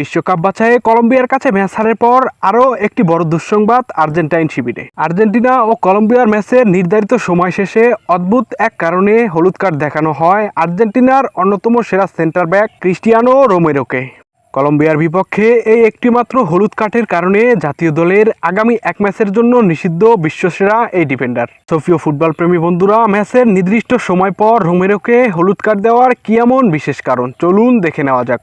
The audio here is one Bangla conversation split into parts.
বিশ্বকাপ বাছাইয়ে কলম্বিয়ার কাছে ম্যাচ হারের পর আরও একটি বড় দুঃসংবাদ আর্জেন্টাইন শিবিরে। আর্জেন্টিনা ও কলম্বিয়ার ম্যাচের নির্ধারিত সময় শেষে অদ্ভুত এক কারণে হলুদ কার্ড দেখানো হয় আর্জেন্টিনার অন্যতম সেরা সেন্টার ব্যাক ক্রিস্টিয়ানো রোমেরোকে। কলম্বিয়ার বিপক্ষে এই একটিমাত্র হলুদ কার্ডের কারণে জাতীয় দলের আগামী এক ম্যাচের জন্য নিষিদ্ধ বিশ্বসেরা এই ডিফেন্ডার। সফিও ফুটবল প্রেমী বন্ধুরা, ম্যাচের নির্দিষ্ট সময় পর রোমেরোকে হলুদ কার্ড দেওয়ার কি এমন বিশেষ কারণ? চলুন দেখে নেওয়া যাক।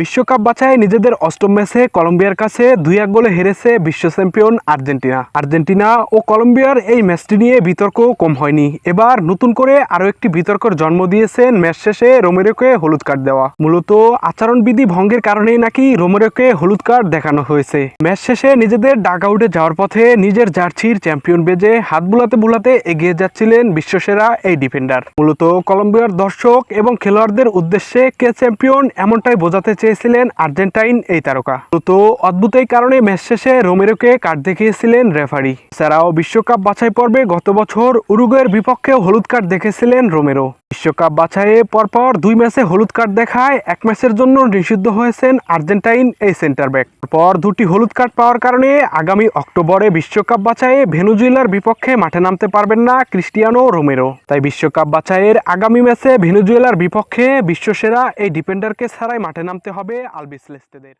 বিশ্বকাপ বাছায় নিজেদের অষ্টম ম্যাচে কলম্বিয়ার কাছে দুই এক গোলে হেরেছে বিশ্ব চ্যাম্পিয়ন আর্জেন্টিনা। আর্জেন্টিনা ও কলম্বিয়ার এই ম্যাচটি নিয়ে বিতর্ক কম হয়নি। এবার নতুন করে আরও একটি বিতর্কের জন্ম দিয়েছেন ম্যাচ শেষে রোমেরোকে হলুদ কার্ড দেওয়া। মূলত আচরণবিধি ভঙ্গের কারণেই নাকি রোমেরোকে হলুদ কার্ড দেখানো হয়েছে। ম্যাচ শেষে নিজেদের ডাক আউটে যাওয়ার পথে নিজের জার্সির চ্যাম্পিয়ন বেজে হাত বুলাতে বুলাতে এগিয়ে যাচ্ছিলেন বিশ্বসেরা এই ডিফেন্ডার। মূলত কলম্বিয়ার দর্শক এবং খেলোয়াড়দের উদ্দেশ্যে কে চ্যাম্পিয়ন এমনটাই বোঝাতে চেয়েছিলেন আর্জেন্টাইন এই তারকা। তো অদ্ভুত এই কারণে ম্যাচ শেষে রোমেরোকে কার্ড দেখিয়েছিলেন রেফারি। এছাড়াও বিশ্বকাপ বাছাই পর্বে গত বছর উরুগুয়ের বিপক্ষে হলুদ কার্ড দেখেছিলেন রোমেরো। বিশ্বকাপ বাছাইয়ে পরপর দুই ম্যাচে হলুদ কার্ড দেখায় এক ম্যাচের জন্য নিষিদ্ধ হয়েছেন আর্জেন্টাইন এই সেন্টার ব্যাক। পর দুটি হলুদ কার্ড পাওয়ার কারণে আগামী অক্টোবরে বিশ্বকাপ বাছাইয়ে ভেনুজুয়েলার বিপক্ষে মাঠে নামতে পারবেন না ক্রিস্টিয়ানো রোমেরো। তাই বিশ্বকাপ বাছাইয়ের আগামী ম্যাচে ভেনুজুয়েলার বিপক্ষে বিশ্বসেরা এই ডিফেন্ডারকে ছাড়াই মাঠে নামতে হবে আলবিস লেস্তেদের।